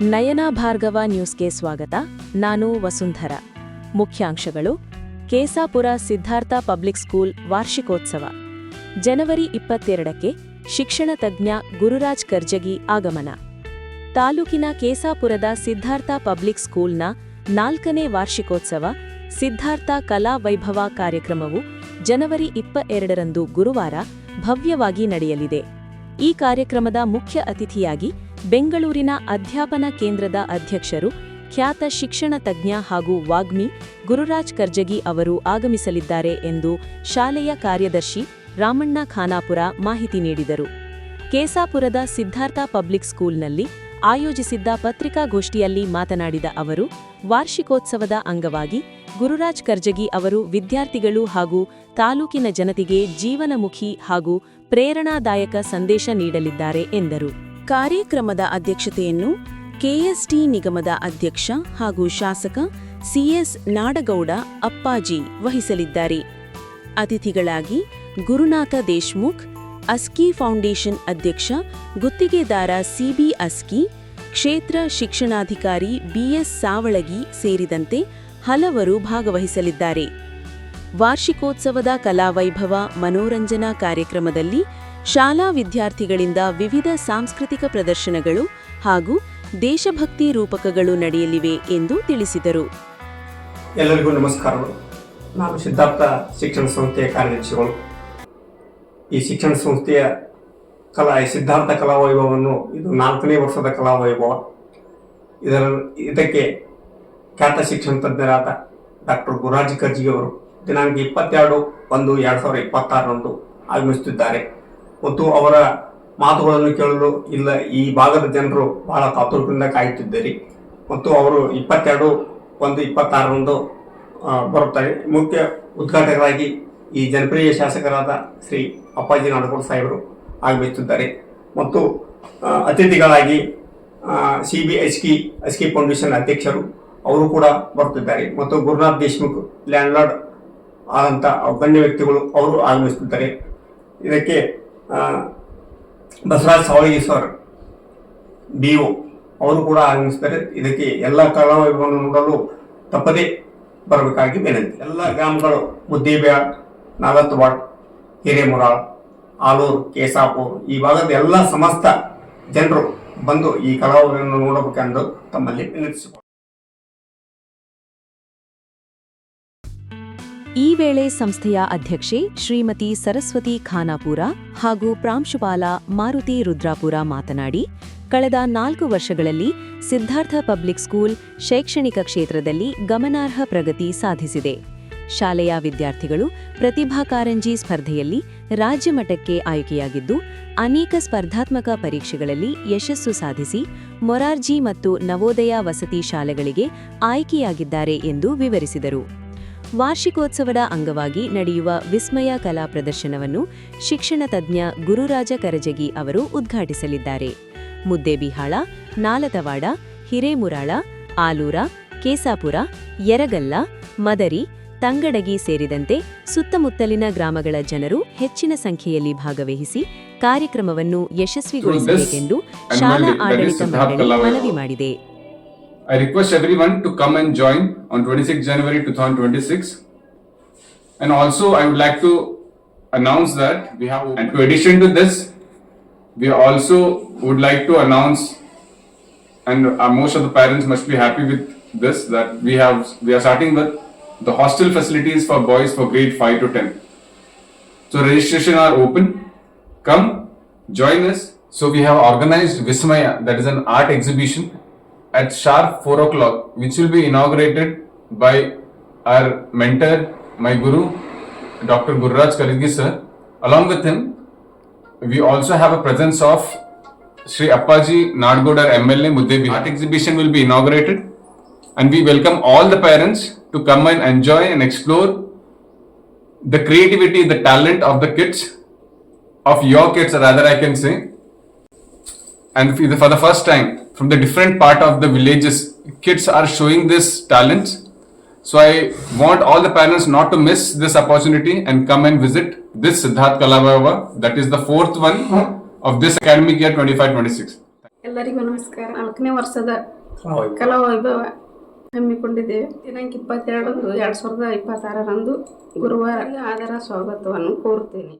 ನಯನಾ ಭಾರ್ಗವ ನ್ಯೂಸ್ಗೆ ಸ್ವಾಗತ. ನಾನು ವಸುಂಧರ. ಮುಖ್ಯಾಂಶಗಳು, ಕೇಸಾಪುರ ಸಿದ್ಧಾರ್ಥ ಪಬ್ಲಿಕ್ ಸ್ಕೂಲ್ ವಾರ್ಷಿಕೋತ್ಸವ. ಜನವರಿ ಇಪ್ಪತ್ತೆರಡಕ್ಕೆ ಶಿಕ್ಷಣ ತಜ್ಞ ಗುರುರಾಜ್ ಕರ್ಜಗಿ ಆಗಮನ. ತಾಲೂಕಿನ ಕೇಸಾಪುರದ ಸಿದ್ಧಾರ್ಥ ಪಬ್ಲಿಕ್ ಸ್ಕೂಲ್ನ ನಾಲ್ಕನೇ ವಾರ್ಷಿಕೋತ್ಸವ, ಸಿದ್ಧಾರ್ಥ ಕಲಾ ವೈಭವ ಕಾರ್ಯಕ್ರಮವು ಜನವರಿ ಇಪ್ಪ ಎರಡರಂದು ಗುರುವಾರ ಭವ್ಯವಾಗಿ ನಡೆಯಲಿದೆ. ಈ ಕಾರ್ಯಕ್ರಮದ ಮುಖ್ಯ ಅತಿಥಿಯಾಗಿ ಬೆಂಗಳೂರಿನ ಅಧ್ಯಾಪನ ಕೇಂದ್ರದ ಅಧ್ಯಕ್ಷರು, ಖ್ಯಾತ ಶಿಕ್ಷಣ ತಜ್ಞ ಹಾಗೂ ವಾಗ್ಮಿ ಗುರುರಾಜ್ ಕರ್ಜಗಿ ಅವರು ಆಗಮಿಸಲಿದ್ದಾರೆ ಎಂದು ಶಾಲೆಯ ಕಾರ್ಯದರ್ಶಿ ರಾಮಣ್ಣ ಖಾನಾಪುರ ಮಾಹಿತಿ ನೀಡಿದರು. ಕೇಸಾಪುರದ ಸಿದ್ಧಾರ್ಥ ಪಬ್ಲಿಕ್ ಸ್ಕೂಲ್ನಲ್ಲಿ ಆಯೋಜಿಸಿದ್ದ ಪತ್ರಿಕಾಗೋಷ್ಠಿಯಲ್ಲಿ ಮಾತನಾಡಿದ ಅವರು, ವಾರ್ಷಿಕೋತ್ಸವದ ಅಂಗವಾಗಿ ಗುರುರಾಜ್ ಕರ್ಜಗಿ ಅವರು ವಿದ್ಯಾರ್ಥಿಗಳು ಹಾಗೂ ತಾಲೂಕಿನ ಜನತೆಗೆ ಜೀವನಮುಖಿ ಹಾಗೂ ಪ್ರೇರಣಾದಾಯಕ ಸಂದೇಶ ನೀಡಲಿದ್ದಾರೆ ಎಂದರು. ಕಾರ್ಯಕ್ರಮದ ಅಧ್ಯಕ್ಷತೆಯನ್ನು ಕೆಎಸ್ಟಿ ನಿಗಮದ ಅಧ್ಯಕ್ಷ ಹಾಗೂ ಶಾಸಕ ಸಿಎಸ್ ನಾಡಗೌಡ ಅಪ್ಪಾಜಿ ವಹಿಸಲಿದ್ದಾರೆ. ಅತಿಥಿಗಳಾಗಿ ಗುರುನಾಥ ದೇಶ್ಮುಖ್, ಅಸ್ಕಿ ಫೌಂಡೇಶನ್ ಅಧ್ಯಕ್ಷ ಗುತ್ತಿಗೆದಾರ ಸಿಬಿ ಅಸ್ಕಿ, ಕ್ಷೇತ್ರ ಶಿಕ್ಷಣಾಧಿಕಾರಿ ಬಿಎಸ್ ಸಾವಳಗಿ ಸೇರಿದಂತೆ ಹಲವರು ಭಾಗವಹಿಸಲಿದ್ದಾರೆ. ವಾರ್ಷಿಕೋತ್ಸವದ ಕಲಾವೈಭವ ಮನೋರಂಜನಾ ಕಾರ್ಯಕ್ರಮದಲ್ಲಿ ಶಾಲಾ ವಿದ್ಯಾರ್ಥಿಗಳಿಂದ ವಿವಿಧ ಸಾಂಸ್ಕೃತಿಕ ಪ್ರದರ್ಶನಗಳು ಹಾಗೂ ದೇಶಭಕ್ತಿ ರೂಪಕಗಳು ನಡೆಯಲಿವೆ ಎಂದು ತಿಳಿಸಿದರು. ಎಲ್ಲರಿಗೂ ನಮಸ್ಕಾರಗಳು. ನಾನು ಸಿದ್ಧಾರ್ಥ ಶಿಕ್ಷಣ ಸಂಸ್ಥೆಯ ಕಾರ್ಯದರ್ಶಿಗಳು. ಈ ಶಿಕ್ಷಣ ಸಂಸ್ಥೆಯ ಕಲಾ ಸಿದ್ಧಾರ್ಥ ಕಲಾ ವೈಭವವನ್ನು ಇದು ನಾಲ್ಕನೇ ವರ್ಷದ ಕಲಾ ವೈಭವ ಇದರ, ಇದಕ್ಕೆ ಖ್ಯಾತ ಶಿಕ್ಷಣ ತಜ್ಞರಾದ ಡಾಕ್ಟರ್ ಗುರಾಜ್ ಕರ್ಜಿಗೆ ಅವರು ದಿನಾಂಕ ಇಪ್ಪತ್ತೆರಡು ಒಂದು ಎರಡು ಸಾವಿರದ ಇಪ್ಪತ್ತಾರರಂದು ಆಗಮಿಸುತ್ತಿದ್ದಾರೆ. ಮತ್ತು ಅವರ ಮಾತುಗಳನ್ನು ಕೇಳಲು ಇಲ್ಲ. ಈ ಭಾಗದ ಜನರು ಬಹಳ ಕಾತುರದಿಂದ ಕಾಯುತ್ತಿದ್ದಾರೆ. ಮತ್ತು ಅವರು ಇಪ್ಪತ್ತೆರಡು ಒಂದು ಇಪ್ಪತ್ತಾರರಂದು ಬರುತ್ತಾರೆ. ಮುಖ್ಯ ಉದ್ಘಾಟಕರಾಗಿ ಈ ಜನಪ್ರಿಯ ಶಾಸಕರಾದ ಶ್ರೀ ಅಪ್ಪಾಜಿ ನಾಡಗೌಡ ಸಾಹೇಬರು ಆಗಮಿಸುತ್ತಿದ್ದಾರೆ. ಮತ್ತು ಅತಿಥಿಗಳಾಗಿ C B H K H K foundation ಅಧ್ಯಕ್ಷರು ಅವರು ಕೂಡ ಬರುತ್ತಿದ್ದಾರೆ. ಮತ್ತು ಗುರುನಾಥ್ ದೇಶ್ಮುಖ್ ಲ್ಯಾಂಡ್ಲಾರ್ಡ್ ಆದಂಥ ಗಣ್ಯ ವ್ಯಕ್ತಿಗಳು ಅವರು ಆಗಮಿಸುತ್ತಿದ್ದಾರೆ. ಇದಕ್ಕೆ Basavaraj Savalagi sir B O ಅವರು ಕೂಡ ಆಗಮಿಸ್ತಾರೆ. ಇದಕ್ಕೆ ಎಲ್ಲ ಕಲಾವಿದರನ್ನು ನೋಡಲು ತಪ್ಪದೇ ಬರಬೇಕಾಗಿ ವಿನಂತಿ. ಎಲ್ಲ ಗ್ರಾಮಗಳು ಮುದ್ದೇಬ್ಯಾಳ್ ನಾಗತ್ವಾಡ್ ಹಿರೇಮುರಾಳ್, ಆಲೂರು, ಕೇಸಾಪುರ್, ಈ ಭಾಗದ ಎಲ್ಲ ಸಮಸ್ತ ಜನರು ಬಂದು ಈ ಕಲಾವಿದರನ್ನು ನೋಡಬೇಕೆಂದು ತಮ್ಮಲ್ಲಿ ವಿನಂತಿಸಿಕೊಳ್ಳಿ. ಈ ವೇಳೆ ಸಂಸ್ಥೆಯ ಅಧ್ಯಕ್ಷೆ ಶ್ರೀಮತಿ ಸರಸ್ವತಿ ಖಾನಾಪುರ ಹಾಗೂ ಪ್ರಾಂಶುಪಾಲ ಮಾರುತಿ ರುದ್ರಾಪುರ ಮಾತನಾಡಿ, ಕಳೆದ ನಾಲ್ಕು ವರ್ಷಗಳಲ್ಲಿ ಸಿದ್ಧಾರ್ಥ ಪಬ್ಲಿಕ್ ಸ್ಕೂಲ್ ಶೈಕ್ಷಣಿಕ ಕ್ಷೇತ್ರದಲ್ಲಿ ಗಮನಾರ್ಹ ಪ್ರಗತಿ ಸಾಧಿಸಿದೆ. ಶಾಲೆಯ ವಿದ್ಯಾರ್ಥಿಗಳು ಪ್ರತಿಭಾ ಕಾರಂಜಿ ಸ್ಪರ್ಧೆಯಲ್ಲಿ ರಾಜ್ಯಮಟ್ಟಕ್ಕೆ ಆಯ್ಕೆಯಾಗಿದ್ದು, ಅನೇಕ ಸ್ಪರ್ಧಾತ್ಮಕ ಪರೀಕ್ಷೆಗಳಲ್ಲಿ ಯಶಸ್ಸು ಸಾಧಿಸಿ ಮೊರಾರ್ಜಿ ಮತ್ತು ನವೋದಯ ವಸತಿ ಶಾಲೆಗಳಿಗೆ ಆಯ್ಕೆಯಾಗಿದ್ದಾರೆ ಎಂದು ವಿವರಿಸಿದರು. ವಾರ್ಷಿಕೋತ್ಸವದ ಅಂಗವಾಗಿ ನಡೆಯುವ ವಿಸ್ಮಯ ಕಲಾ ಪ್ರದರ್ಶನವನ್ನು ಶಿಕ್ಷಣ ತಜ್ಞ ಗುರುರಾಜ ಕರಜಗಿ ಅವರು ಉದ್ಘಾಟಿಸಲಿದ್ದಾರೆ. ಮುದ್ದೇಬಿಹಾಳ ನಾಲತವಾಡ ಹಿರೇಮುರಾಳ ಆಲೂರ ಕೇಸಾಪುರ ಯರಗಲ್ಲ ಮದರಿ ತಂಗಡಗಿ ಸೇರಿದಂತೆ ಸುತ್ತಮುತ್ತಲಿನ ಗ್ರಾಮಗಳ ಜನರು ಹೆಚ್ಚಿನ ಸಂಖ್ಯೆಯಲ್ಲಿ ಭಾಗವಹಿಸಿ ಕಾರ್ಯಕ್ರಮವನ್ನು ಯಶಸ್ವಿಗೊಳಿಸಬೇಕೆಂದು ಶಾಲಾ ಆಡಳಿತ ಮಂಡಳಿ ಮನವಿ ಮಾಡಿದೆ. I request everyone to come and join on 26 January 2026. And also, I would like to announce that we have, and to addition to this, we also would like to announce, and uh, most of the parents must be happy with this, that we have, we are starting with the hostel facilities for boys for grade 5 to 10. So registration are open. Come, join us. So we have organized Vismaya, that is an art exhibition at sharp 4 o'clock, which will be inaugurated by our mentor, my guru, Dr. Gurraj Karigi sir. Along with him, we also have a presence of Sri Appaji Nadgodar MLA Muddebi. Art exhibition will be inaugurated and we welcome all the parents to come and enjoy and explore the creativity, the talent of the kids, of your kids rather I can say. And for the- for the first time, from the different part of the villages, kids are showing this talent. So I want all the parents not to miss this opportunity and come and visit this Siddharth Kalabhava. That is the fourth one of this academic year 25-26. ಎಲ್ಲರಿಗೂ ನಮಸ್ಕಾರ ನಾಲ್ಕನೇ ವರ್ಷದ ಕಲಾ ವೈಭವ ಹಮ್ಮಿಕೊಂಡಿದ್ದೇವೆ ದಿನಾಂಕ ಇಪ್ಪತ್ತೆರಡು ಎರಡು ಸಾವಿರದ ಇಪ್ಪತ್ತಾರರಂದು ಗುರುವಾರ ಆದರ ಸ್ವಾಗತವನ್ನು ಕೋರುತ್ತೇನೆ